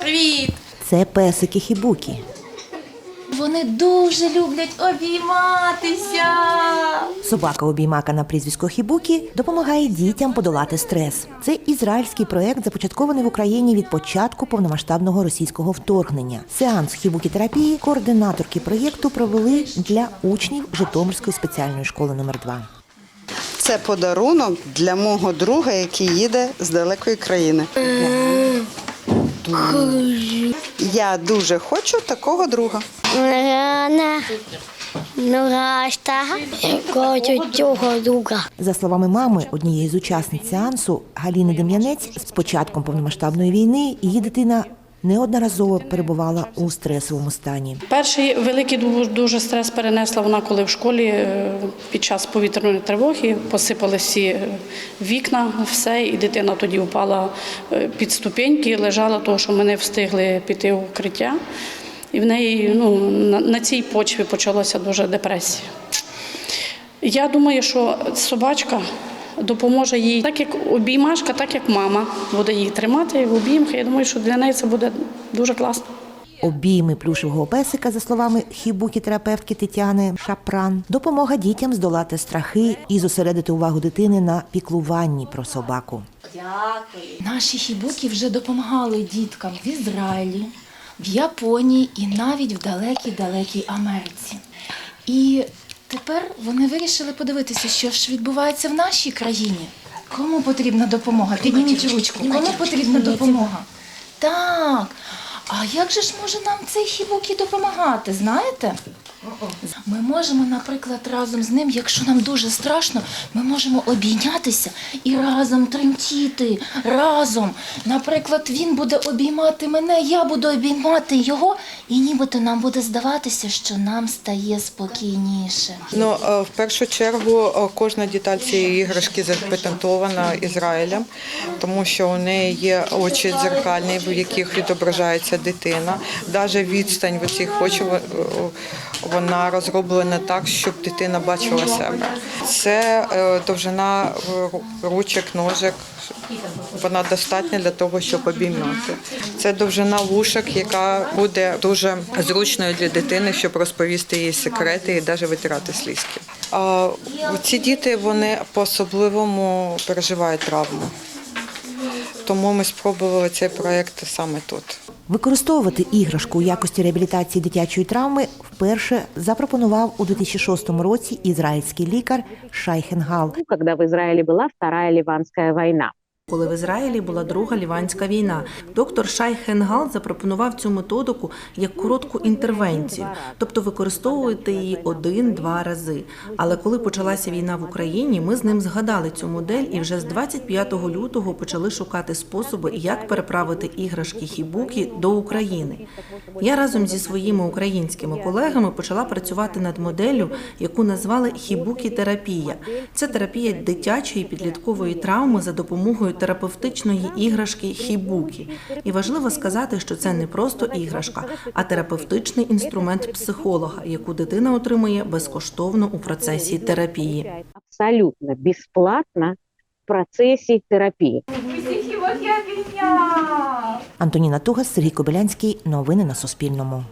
Привіт! Це песики хібукі. Вони дуже люблять обійматися. Собака обіймака на прізвисько Хібукі допомагає дітям подолати стрес. Це ізраїльський проект, започаткований в Україні від початку повномасштабного російського вторгнення. Сеанс хібукі-терапії координаторки проєкту провели для учнів Житомирської спеціальної школи номер 2 Це подарунок для мого друга, який їде з далекої країни. Я дуже хочу такого друга. Рана, Нураста, хочу цього друга. За словами мами однієї з учасниць сеансу Галіни Дем'янець, з початком повномасштабної війни її дитина неодноразово перебувала у стресовому стані. Перший великий дуже, стрес перенесла вона, коли в школі е, під час повітряної тривоги посипали всі е, вікна, все, і дитина тоді впала е, під ступеньки, лежала, тому що ми не встигли піти в укриття. І в неї ну, на цій почві почалася дуже депресія. Я думаю, що собачка допоможе їй, так як обіймашка, так як мама буде її тримати в обіймах. Я думаю, що для неї це буде дуже класно. Обійми плюшевого песика, за словами хібукі-терапевтки Тетяни Шапран, допомога дітям здолати страхи і зосередити увагу дитини на піклуванні про собаку. Наші хібуки вже допомагали діткам в Ізраїлі, в Японії і навіть в далекій-далекій Америці. І тепер вони вирішили подивитися, що ж відбувається в нашій країні. Кому потрібна допомога? Підніміть ручку. Кому потрібна допомога? Так. А як же ж може нам цей хібукі допомагати, знаєте? Ми можемо, наприклад, разом з ним, якщо нам дуже страшно, ми можемо обійнятися і разом тремтіти. Разом. Наприклад, він буде обіймати мене, я буду обіймати його, і нібито нам буде здаватися, що нам стає спокійніше. Ну, е, в першу чергу е, кожна деталь цієї іграшки запатентована Ізраїлем, тому що у неї є очі дзеркальні, в яких відображається дитина. Навіть відстань в цих е, вона розроблена так, щоб дитина бачила себе. Це е, довжина е, ручок, ножок. Вона достатня для того, щоб обіймати. Це довжина вушок, яка буде дуже зручною для дитини, щоб розповісти їй секрети і навіть витирати слізки. Ці діти вони по-особливому переживають травму. Тому ми спробували цей проект саме тут. Використовувати іграшку у якості реабілітації дитячої травми вперше запропонував у 2006 році ізраїльський лікар Шайхенгал. Коли в Ізраїлі була Втора Ліванська война. Коли в Ізраїлі була друга ліванська війна, доктор Шай Хенгал запропонував цю методику як коротку інтервенцію, тобто використовувати її один-два рази. Але коли почалася війна в Україні, ми з ним згадали цю модель і вже з 25 лютого почали шукати способи, як переправити іграшки хібукі до України. Я разом зі своїми українськими колегами почала працювати над моделлю, яку назвали хібукі-терапія. Це терапія дитячої підліткової травми за допомогою терапевтичної іграшки хібукі. І важливо сказати, що це не просто іграшка, а терапевтичний інструмент психолога, яку дитина отримує безкоштовно у процесі терапії. Абсолютно бесплатно в процессе терапии. Антоніна Тугас, Сергій Кобилянський. Новини на Суспільному.